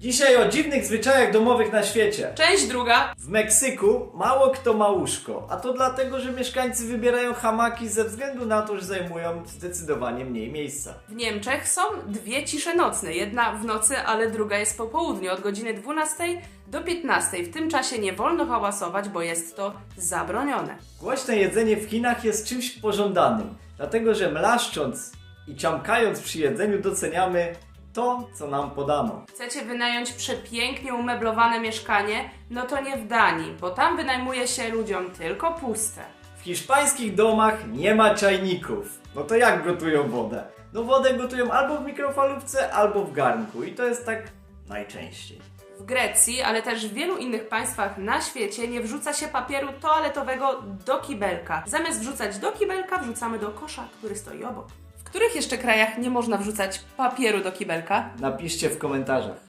Dzisiaj o dziwnych zwyczajach domowych na świecie. Część druga. W Meksyku mało kto ma łóżko, a to dlatego, że mieszkańcy wybierają hamaki ze względu na to, że zajmują zdecydowanie mniej miejsca. W Niemczech są dwie cisze nocne. Jedna w nocy, ale druga jest po południu, od godziny 12 do 15. W tym czasie nie wolno hałasować, bo jest to zabronione. Głośne jedzenie w Chinach jest czymś pożądanym, dlatego że mlaszcząc i ciamkając przy jedzeniu doceniamy to, co nam podano. Chcecie wynająć przepięknie umeblowane mieszkanie? No to nie w Danii, bo tam wynajmuje się ludziom tylko puste. W hiszpańskich domach nie ma czajników. No to jak gotują wodę? No wodę gotują albo w mikrofalówce, albo w garnku i to jest tak najczęściej. W Grecji, ale też w wielu innych państwach na świecie nie wrzuca się papieru toaletowego do kibelka. Zamiast wrzucać do kibelka, wrzucamy do kosza, który stoi obok. W których jeszcze krajach nie można wrzucać papieru do kibelka? Napiszcie w komentarzach.